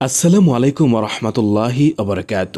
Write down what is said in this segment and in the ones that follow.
আসসালামু আলাইকুম রহমতুল্লাহি অবরকাত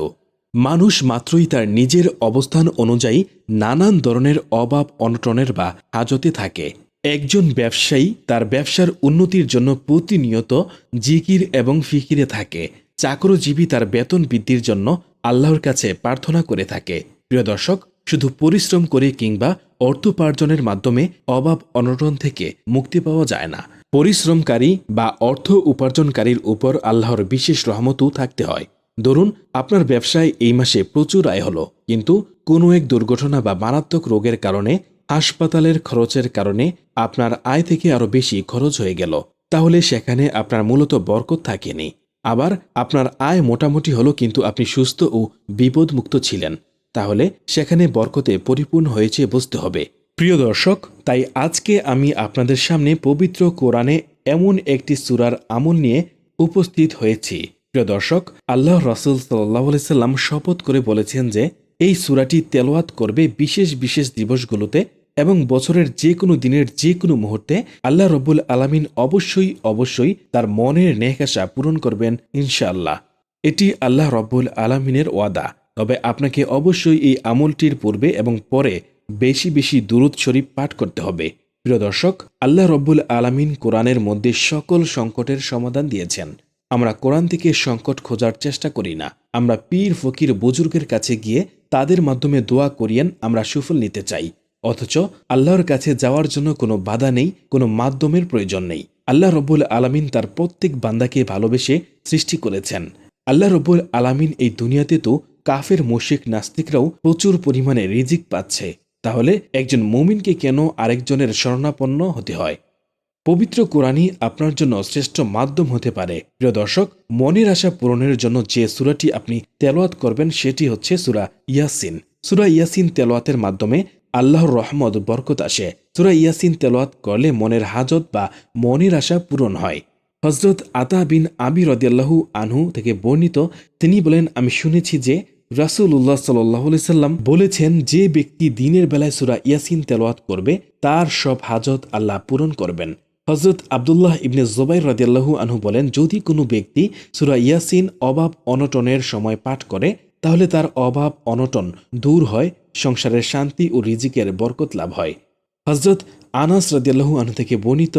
মানুষ মাত্রই তার নিজের অবস্থান অনুযায়ী নানান ধরনের অভাব, অনটনের বা হাজতে থাকে। একজন ব্যবসায়ী তার ব্যবসার উন্নতির জন্য প্রতিনিয়ত জিকির এবং ফিকিরে থাকে। চাকরজীবী তার বেতন বৃদ্ধির জন্য আল্লাহর কাছে প্রার্থনা করে থাকে। প্রিয় দর্শক, শুধু পরিশ্রম করে কিংবা অর্থোপার্জনের মাধ্যমে অভাব, অনটন থেকে মুক্তি পাওয়া যায় না। পরিশ্রমকারী বা অর্থ উপার্জনকারীর উপর আল্লাহর বিশেষ রহমতও থাকতে হয়। ধরুন, আপনার ব্যবসায় এই মাসে প্রচুর আয় হলো, কিন্তু কোনো এক দুর্ঘটনা বা মারাত্মক রোগের কারণে, হাসপাতালের খরচের কারণে আপনার আয় থেকে আরও বেশি খরচ হয়ে গেল। তাহলে সেখানে আপনার মূলত বরকত থাকেনি। আবার আপনার আয় মোটামুটি হলো কিন্তু আপনি সুস্থ ও বিপদমুক্ত ছিলেন। তাহলে সেখানে বরকতে পরিপূর্ণ হয়েছে বুঝতে হবে। প্রিয় দর্শক, তাই আজকে আমি আপনাদের সামনে পবিত্র কোরআনে এমন একটি সুরার আমল নিয়ে উপস্থিত হয়েছি। প্রিয় দর্শক, আল্লাহ রসুল সাল্লাহ সাল্লাম শপথ করে বলেছেন যে, এই সুরাটি তেলোয়াত করবে বিশেষ বিশেষ দিবসগুলোতে এবং বছরের যে কোনো দিনের যে কোনো মুহূর্তে আল্লাহ রব্বুল আলামিন অবশ্যই অবশ্যই তার মনের নেকাশা পূরণ করবেন ইনশাআল্লাহ। এটি আল্লাহ রব্বুল আলামিনের ওয়াদা। তবে আপনাকে অবশ্যই এই আমলটির পূর্বে এবং পরে বেশি বেশি দুরুদ শরীফ পাঠ করতে হবে। প্রিয় দর্শক, আল্লাহ রব্বুল আলামিন কোরআনের মধ্যে সকল সংকটের সমাধান দিয়েছেন। আমরা কোরআন থেকে সংকট খোঁজার চেষ্টা করি না। আমরা পীর, ফকির, বুজুর্গের কাছে গিয়ে তাদের মাধ্যমে দোয়া করিয়েন, আমরা সুফল নিতে চাই। অথচ আল্লাহর কাছে যাওয়ার জন্য কোনো বাধা নেই, কোনো মাধ্যমের প্রয়োজন নেই। আল্লাহ রব্বুল আলামিন তার প্রত্যেক বান্দাকে ভালোবেসে সৃষ্টি করেছেন। আল্লাহ রব্বুল আলামিন এই দুনিয়াতে তো কাফের মুশিক নাস্তিকরাও প্রচুর পরিমাণে রিজিক পাচ্ছে। তাহলে একজন মুমিনকে কেন আরেকজনের শরণাপন্ন হতে হয়? পবিত্র কোরআনই আপনার জন্য শ্রেষ্ঠ মাধ্যম হতে পারে। প্রিয় দর্শক, মনের আশা পূরণের জন্য যে সুরাটি আপনি তেলোয়াত করবেন সেটি হচ্ছে সুরা ইয়াসিন। সুরা ইয়াসিন তেলোয়াতের মাধ্যমে আল্লাহর রহমত, বরকত আসে। সুরা ইয়াসিন তেলোয়াত করলে মনের হাজত বা মনের আশা পূরণ হয়। হজরত আতা বিন আবি রদিয়াল্লাহু আনহু থেকে বর্ণিত, তিনি বলেন, আমি শুনেছি যে রাসুল্লাহ সাল্লাহ সাল্লাম বলেছেন, যে ব্যক্তি দিনের বেলায় সুরা ইয়াসিন তেলোয়াত করবে, তার সব হাজত আল্লাহ পূরণ করবেন। হজরত আবদুল্লাহ ইবনে জোবাই রদিয়াল্লাহু আনহু বলেন, যদি কোনো ব্যক্তি সুরা ইয়াসিন অভাব অনটনের সময় পাঠ করে, তাহলে তার অভাব অনটন দূর হয়, সংসারের শান্তি ও রিজিকের বরকত লাভ হয়। হজরত আনাস রদিয়াল্লাহু আনহু থেকে বর্ণিত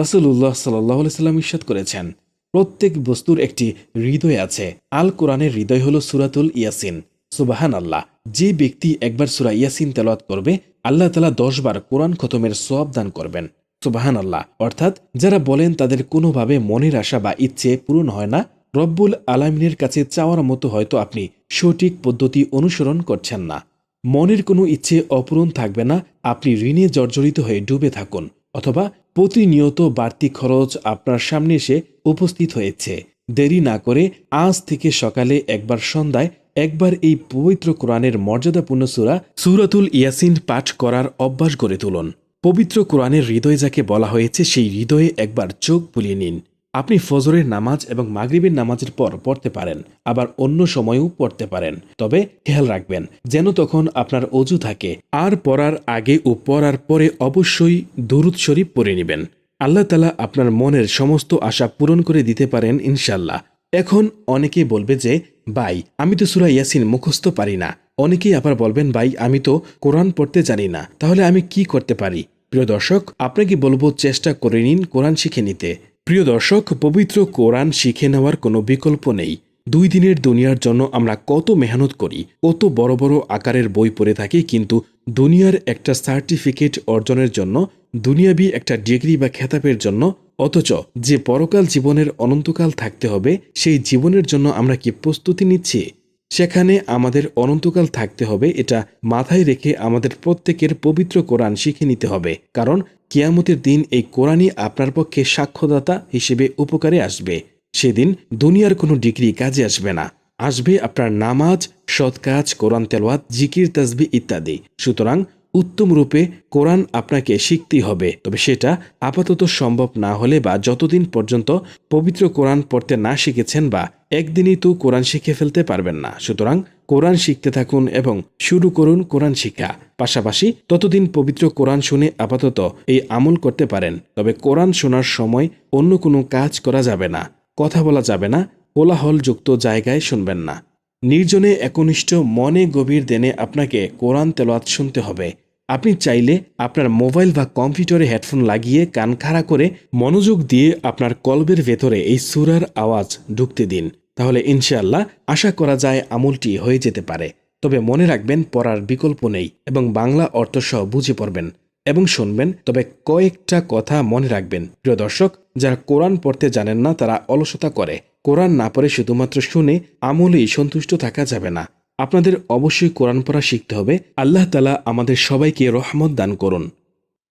রাসুল্লাহ সাল্লাহ সাল্লাম ইস্বাদ করেছেন প্রত্যেক বস্তুর একটি হৃদয় আছে। আল কোরআনের হৃদয় হল সুরাতুল ইয়াসিন। সুবাহান আল্লাহ যে ব্যক্তি একবার সুরা ইয়াসিন তেলাওয়াত করবে, আল্লাহ তালা দশবার কোরআন খতমের সোয়াব দান করবেন। সুবাহান আল্লাহ অর্থাৎ যারা বলেন তাদের কোনোভাবে মনের আশা বা ইচ্ছে পূরণ হয় না, রব্বুল আলামিনের কাছে চাওয়ার মতো হয়তো আপনি সঠিক পদ্ধতি অনুসরণ করছেন না। মনের কোনো ইচ্ছে অপূরণ থাকবে না, আপনি ঋণে জর্জরিত হয়ে ডুবে থাকুন, অথবা প্রতিনিয়ত বাড়তি খরচ আপনার সামনে এসে উপস্থিত হয়েছে। দেরি না করে আজ থেকে সকালে একবার সন্ধ্যায় একবার এই পবিত্র কোরআনের মর্যাদাপূর্ণ সুরা সুরাতুল ইয়াসিন পাঠ করার অভ্যাস গড়ে তুলুন। পবিত্র কোরআনের হৃদয় যাকে বলা হয়েছে, সেই হৃদয়ে একবার চোখ বুলিয়ে নিন। আপনি ফজরের নামাজ এবং মাগরিবের নামাজের পর পড়তে পারেন, আবার অন্য সময়েও পড়তে পারেন। তবে খেয়াল রাখবেন, যেন তখন আপনার অজু থাকে। আর পড়ার আগে ও পড়ার পরে অবশ্যই দুরুদ শরীফ পড়ে নেবেন। আল্লাহ তালা আপনার মনের সমস্ত আশা পূরণ করে দিতে পারেন ইনশাল্লাহ এখন অনেকে বলবে যে, ভাই, আমি তো সুরা ইয়াসিন মুখস্থ পারি না। অনেকেই আবার বলবেন, ভাই, আমি তো কোরআন পড়তে জানি না। তাহলে আমি কি করতে পারি? প্রিয় দর্শক, আপনাকে বলব, চেষ্টা করে নিন কোরআন শিখে নিতে। প্রিয় দর্শক, পবিত্র কোরআন শিখে নেওয়ার কোনো বিকল্প নেই। দুই দিনের দুনিয়ার জন্য আমরা কত মেহনত করি, কত বড় বড় আকারের বই পড়ে থাকি, কিন্তু দুনিয়ার একটা সার্টিফিকেট অর্জনের জন্য, দুনিয়াবি একটা ডিগ্রি বা খেতাবের জন্য, অথচ যে পরকাল জীবনের অনন্তকাল থাকতে হবে, সেই জীবনের জন্য আমরা কি প্রস্তুতি নিচ্ছি? সেখানে আমাদের অনন্তকাল থাকতে হবে, এটা মাথায় রেখে আমাদের প্রত্যেকের পবিত্র কোরআন শিখে নিতে হবে। কারণ কিয়ামতের দিন এই কোরআনই আপনার পক্ষে সাক্ষ্যদাতা হিসেবে উপকারে আসবে। সেদিন দুনিয়ার কোনো ডিগ্রি কাজে আসবে না। আসবে আপনার নামাজ, সৎ কাজ, কোরআন তেলোয়াত জিকির তাজবি ইত্যাদি। সুতরাং উত্তম রূপে কোরআন আপনাকে শিখতেই হবে। তবে সেটা আপাতত সম্ভব না হলে বা যতদিন পর্যন্ত পবিত্র কোরআন পড়তে না শিখেছেন বা একদিনই তো কোরআন শিখে ফেলতে পারবেন না। সুতরাং কোরআন শিখতে থাকুন এবং শুরু করুন কোরআন শিক্ষা। পাশাপাশি ততদিন পবিত্র কোরআন শুনে আপাতত এই আমল করতে পারেন, তবে কোরআন শোনার সময় অন্য কোনো কাজ করা যাবে না। কথা বলা যাবে না, কোলাহলযুক্ত জায়গায় শুনবেন না। নির্জনে একনিষ্ঠ মনে গভীর দেনে আপনাকে কোরআন তেলাওয়াত শুনতে হবে। আপনি চাইলে আপনার মোবাইল বা কম্পিউটারে হেডফোন লাগিয়ে কান খাড়া করে মনোযোগ দিয়ে আপনার কলবের ভেতরে এই সুরার আওয়াজ ঢুকতে দিন। তাহলে ইনশাআল্লাহ আশা করা যায় আমলটি হয়ে যেতে পারে। তবে মনে রাখবেন, পড়ার বিকল্প নেই এবং বাংলা অর্থসহ বুঝে পড়বেন এবং শুনবেন। তবে কয়েকটা কথা মনে রাখবেন। প্রিয় দর্শক, যারা কোরআন পড়তে জানেন না, তারা অলসতা করে। কোরআন না পড়ে শুধুমাত্র শুনে আমলেই সন্তুষ্ট থাকা যাবে না। আপনাদের অবশ্যই কোরআন পড়া শিখতে হবে। আল্লাহ তালা আমাদের সবাইকে রহমত দান করুন।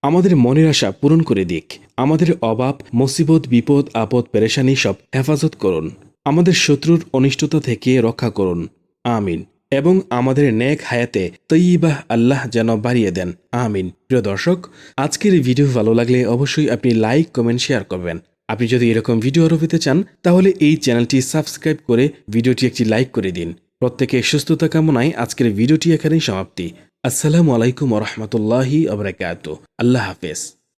আমাদের মনের আশা পূরণ করে দিক। আমাদের অভাব, মুসিবত, বিপদ, আপদ, পেরেশানি সব হেফাজত করুন। আমাদের শত্রুর অনিষ্টতা থেকে রক্ষা করুন। আমিন। এবং আমাদের নেক হায়াতে তৈবাহ আল্লাহ যেন বাড়িয়ে দেন। আমিন। প্রিয় দর্শক, আজকের ভিডিও ভালো লাগলে অবশ্যই আপনি লাইক, কমেন্ট, শেয়ার করবেন। আপনি যদি এরকম ভিডিও আরও পেতে চান, তাহলে এই চ্যানেলটি সাবস্ক্রাইব করে ভিডিওটি একটি লাইক করে দিন। প্রত্যেকে সুস্থতা কামনায় আজকের ভিডিওটি এখানেই সমাপ্তি। আসসালামু আলাইকুম রহমতুল্লাহি আবরাকাত আল্লাহ হাফেজ।